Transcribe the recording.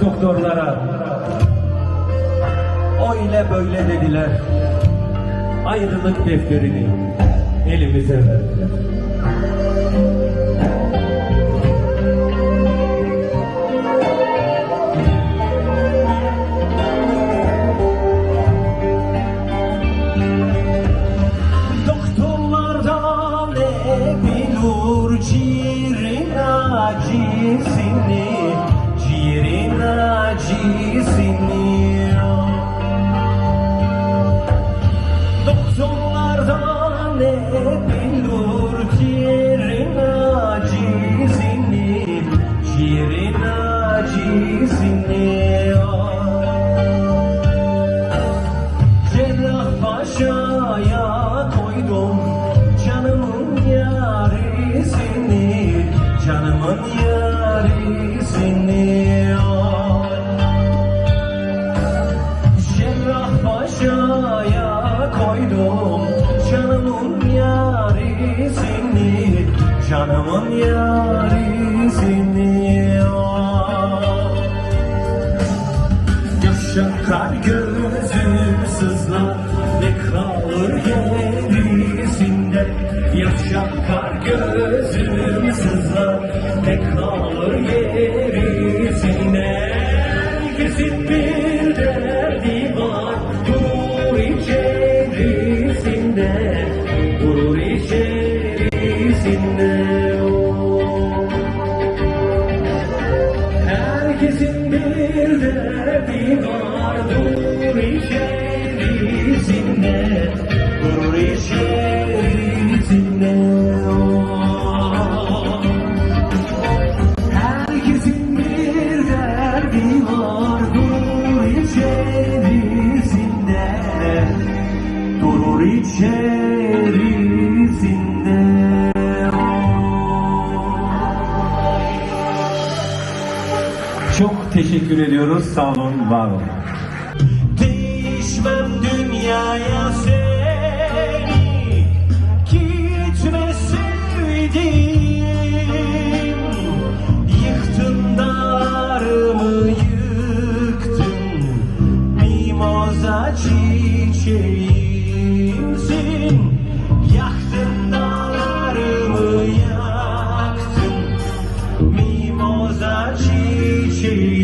Doktorlara. Öyle böyle dediler. Ayrılık defterini elimize verdiler. Acısını. Doktorlardan ne bilur ciğerin acısını, ciğerin acısını. Cerrah koydum. Canımın yarisini, canımın yarisini. Yaşakar gözüm sızlar ne kalır gerisinde. Yaşakar gözüm sızlar ne kalır gerisinde Herkesin bir derdi var Dur içerisinde Dur içerisinde. Herkesin bir derdi var. Dur içerisinde Durur içerisinde Çok teşekkür ediyoruz. Sağ olun, var olun. Değişmem dünyaya seni Gitme sevdiğim Yıktın dağlarımı yıktın Mimoza çiçeğimsin çiçeğimsin